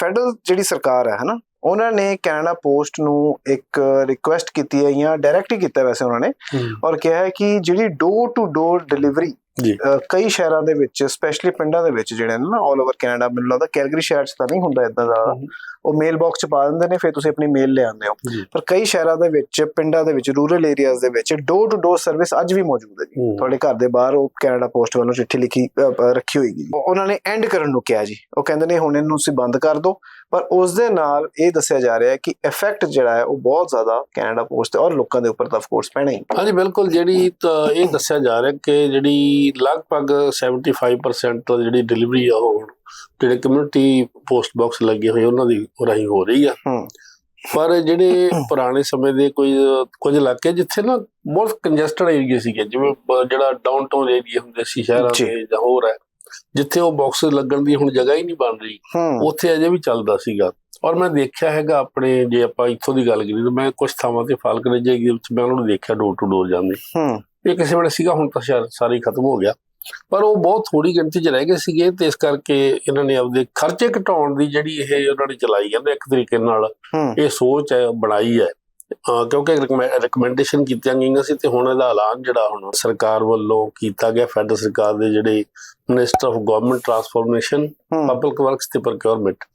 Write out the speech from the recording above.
Federal ਜਿਹੜੀ ਸਰਕਾਰ ਹੈ ਹਨਾ ਉਹਨਾਂ ਨੇ ਕੈਨੇਡਾ ਪੋਸਟ ਨੂੰ ਇੱਕ ਰਿਕੁਐਸਟ ਕੀਤੀ ਹੈ ਜਾਂ ਡਾਇਰੈਕਟ ਹੀ ਕੀਤਾ ਵੈਸੇ ਉਹਨਾਂ ਨੇ ਔਰ ਕਿਹਾ ਹੈ ਕਿ ਜਿਹੜੀ ਡੋਰ ਟੂ ਡੋਰ ਡਿਲੀਵਰੀ ਜੀ। ਕਈ ਸ਼ਹਿਰਾਂ ਦੇ ਵਿੱਚ ਸਪੈਸ਼ਲੀ ਪਿੰਡਾਂ ਦੇ ਵਿੱਚ ਜਿਹੜੇ ਨੇ ਨਾ 올 ਓਵਰ ਕੈਨੇਡਾ ਮੈਨੂੰ ਲੱਗਦਾ ਕੈਲਗਰੀ ਸ਼ਹਿਰ 'ਚ ਤਾਂ ਨਹੀਂ ਹੁੰਦਾ ਇਦਾਂ ਦਾ ਉਹ ਮੇਲ ਬਾਕਸ 'ਚ ਪਾ ਦਿੰਦੇ ਨੇ ਫਿਰ ਤੁਸੀਂ ਆਪਣੀ ਮੇਲ ਲੈ ਆਉਂਦੇ ਹੋ। ਪਰ ਕਈ ਸ਼ਹਿਰਾਂ ਦੇ ਵਿੱਚ ਪਿੰਡਾਂ ਦੇ ਵਿੱਚ ਰੂਰਲ ਏਰੀਆਜ਼ ਦੇ ਵਿੱਚ ਡੋਰ ਟੂ ਡੋਰ ਸਰਵਿਸ ਅੱਜ ਵੀ ਮੌਜੂਦ ਹੈ ਜੀ। ਤੁਹਾਡੇ ਘਰ ਦੇ ਬਾਹਰ ਉਹ ਕੈਨੇਡਾ ਪੋਸਟ ਵੱਲੋਂ ਚਿੱਠੀ ਲਿਖੀ ਰੱਖੀ ਹੋਏਗੀ। ਉਹਨਾਂ ਨੇ ਐਂਡ ਕਰਨ ਨੂੰ ਕਿਹਾ ਜੀ ਉਹ ਕਹਿੰਦੇ ਨੇ ਹੁਣ ਇਹਨੂੰ ਤੁਸੀਂ ਬੰਦ ਕਰ ਦਿਓ ਪਰ ਉਸ ਦੇ ਨਾਲ ਇਹ ਦੱਸਿਆ ਜਾ ਰਿਹਾ ਹੈ ਕਿ ਇਫੈਕਟ ਜਿਹੜਾ ਹੈ ਉਹ ਬਹੁਤ ਜ਼ਿਆਦਾ ਕੈਨੇਡਾ ਪੋਸਟ ਤੇ ਔਰ ਲੋਕਾਂ ਦੇ ਉੱਪਰ ਤਾਂ ਆਫ ਕੋਰਸ ਪੈਣਾ ਹੀ ਹਾਂਜੀ ਬਿਲਕੁਲ ਜਿਹੜੀ ਤਾਂ ਇਹ ਦੱਸਿਆ ਜਾ ਰਿਹਾ ਕਿ ਜਿਹੜੀ ਲਗਭਗ 75% ਜਿਹੜੀ ਡਿਲੀਵਰੀ ਆ ਉਹ ਜਿਹੜੇ ਕਮਿਊਨਿਟੀ ਪੋਸਟ ਬਾਕਸ ਲੱਗੇ ਹੋਏ ਉਹਨਾਂ ਦੀ ਰਾਹੀਂ ਹੋ ਰਹੀ ਆ। ਪਰ ਜਿਹੜੇ ਪੁਰਾਣੇ ਸਮੇਂ ਦੇ ਕੋਈ ਕੁਝ ਇਲਾਕੇ ਜਿੱਥੇ ਨਾ ਬਹੁਤ ਕੰਜਸਟਡ ਏਰੀਆ ਸੀਗੇ ਜਿਵੇਂ ਜਿਹੜਾ ਡਾਊਨਟਾਊਨ ਏਰੀਆ ਹੁੰਦੇ ਸੀ ਸ਼ਹਿਰਾਂ। ਦੇ ਜਾਂ। ਹੋਰ ਹੈ ਜਿੱਥੇ ਉਹ ਬਾਕਸ ਲੱਗਣ ਦੀ ਹੁਣ ਜਗ੍ਹਾ ਹੀ ਨਹੀਂ ਬਣ ਰਹੀ। ਉੱਥੇ ਅਜੇ ਵੀ ਚੱਲਦਾ ਸੀਗਾ। ਔਰ ਮੈਂ ਦੇਖਿਆ ਹੈਗਾ ਆਪਣੇ ਜੇ ਆਪਾਂ ਇੱਥੋਂ ਦੀ ਗੱਲ ਕਰੀਏ ਤਾਂ ਮੈਂ ਕੁਝ ਥਾਵਾਂ ਤੇ ਫਾਲਕਨ ਦੇ ਵਿੱਚ ਮੈਂ ਉਹਨਾਂ ਨੂੰ ਦੇਖਿਆ ਡੋਰ ਟੂ ਡੋਰ ਜਾਂਦੇ। ਹੂੰ। ਇਹ ਕਿਸੇ ਵੇਲੇ ਸੀਗਾ ਹੁਣ ਤਾਂ ਸ਼ਾਇਦ ਸਾਰਾ ਖਤਮ ਹੋ ਗਿਆ। ਪਰ ਉਹ ਬਹੁਤ ਥੋੜੀ ਗਿਣਤੀ 'ਚ ਰਹਿ ਗਏ ਸੀਗੇ ਤੇ ਇਸ ਕਰਕੇ ਇਹਨਾਂ ਨੇ ਆਪਦੇ ਖਰਚੇ ਘਟਾਉਣ ਦੀ ਜਿਹੜੀ ਇਹ ਉਹਨਾਂ ਨੇ ਚਲਾਈ ਨਾ ਇੱਕ ਤਰੀਕੇ ਨਾਲ। ਇਹ ਸੋਚ ਹੈ ਬਣਾਈ ਹੈ। ਕਿਉਂਕਿ ਰეკਮੈਂਡੇਸ਼ਨ ਕੀਤੀਆਂ ਗਈਆਂ ਸੀ ਤੇ ਹੁਣ ਇਹਦਾ ਐਲਾਨ ਜਿਹੜਾ ਹੁਣ ਸਰਕਾਰ ਵੱਲੋਂ ਕੀਤਾ ਗਿਆ ਫੈਡਰਲ ਸਰਕਾਰ ਦੇ ਜਿਹੜੇ minister of government transformation public works ਤੇ ਪ੍ਰੋਕਿਉਰਮੈਂਟ